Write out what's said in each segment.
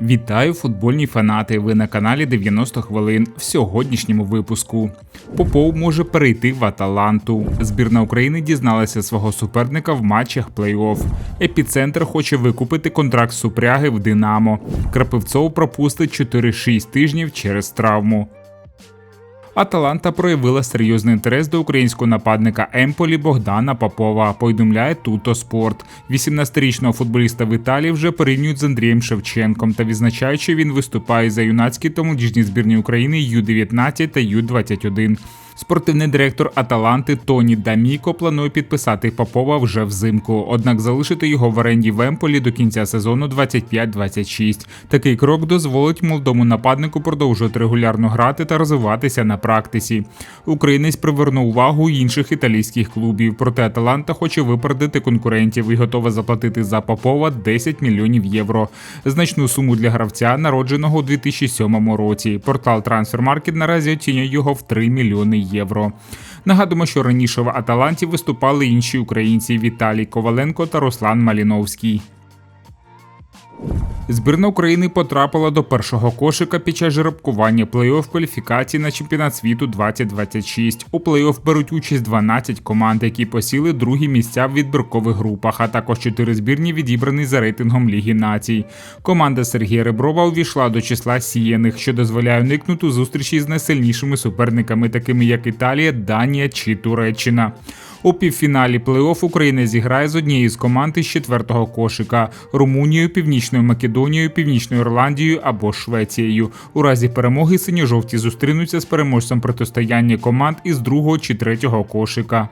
Вітаю футбольні фанати. Ви на каналі 90 хвилин в сьогоднішньому випуску. Попов може перейти в Аталанту. Збірна України дізналася свого суперника в матчах плей-офф. Епіцентр хоче викупити контракт супряги в Динамо. Крапивцов пропустить 4-6 тижнів через травму. Аталанта проявила серйозний інтерес до українського нападника Емполі Богдана Попова. Повідомляє Туто Спорт. 18-річного футболіста в Італії вже порівнюють з Андрієм Шевченком та відзначають, що він виступає за юнацькі та молодіжні збірні України Ю-19 та Ю-21. Спортивний директор Аталанти Тоні Даміко планує підписати Попова вже взимку, однак залишити його в оренді в Емполі до кінця сезону 25-26. Такий крок дозволить молодому нападнику продовжувати регулярно грати та розвиватися на практиці. Українець привернув увагу інших італійських клубів. Проте Аталанта хоче випередити конкурентів і готова заплатити за Попова 10 мільйонів євро. Значну суму для гравця, народженого у 2007 році. Портал Transfermarkt наразі оцінює його в 3 мільйони євро. Нагадуємо, що раніше в Аталанті виступали інші українці Віталій Коваленко та Руслан Маліновський. Збірна України потрапила до першого кошика під час жеребкування плей-офф кваліфікації на чемпіонат світу 2026. У плей-офф беруть участь 12 команд, які посіли другі місця в відбіркових групах, а також 4 збірні відібрані за рейтингом Ліги націй. Команда Сергія Реброва увійшла до числа сіяних, що дозволяє уникнути зустрічі з найсильнішими суперниками, такими як Італія, Данія чи Туреччина. У півфіналі плей-офф Україна зіграє з однією з команд із четвертого кошика Румунією, Північною Македонією, Північною Ірландією або Швецією. У разі перемоги синьо-жовті зустрінуться з переможцем протистояння команд із другого чи третього кошика.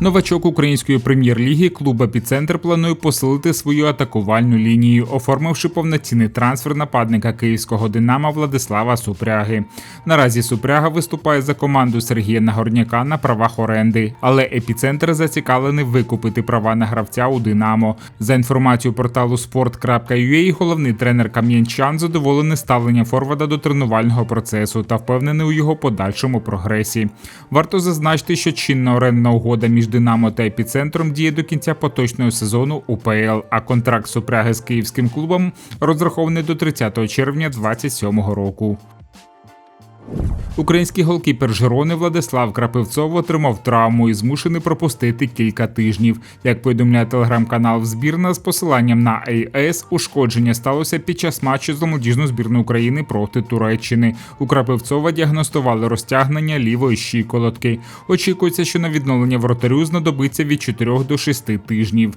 Новачок української прем'єр-ліги клуб «Епіцентр» планує посилити свою атакувальну лінію, оформивши повноцінний трансфер нападника київського динамо Владислава Супряги. Наразі Супряга виступає за команду Сергія Нагорняка на правах оренди, але епіцентр зацікавлений викупити права на гравця у Динамо. За інформацією порталу sport.ua, головний тренер Кам'янчан задоволений ставленням Форварда до тренувального процесу та впевнений у його подальшому прогресі. Варто зазначити, що чинна орендна угода між Динамо та епіцентром діє до кінця поточного сезону УПЛ, а контракт Супряги з київським клубом розрахований до 30 червня 2027 року. Український голкіпер Жирони Владислав Крапивцов отримав травму і змушений пропустити кілька тижнів. Як повідомляє телеграм-канал збірна з посиланням на АЕС, ушкодження сталося під час матчу з молодіжною збірною України проти Туреччини. У Крапивцова діагностували розтягнення лівої щиколотки. Очікується, що на відновлення вратарю знадобиться від 4 до 6 тижнів.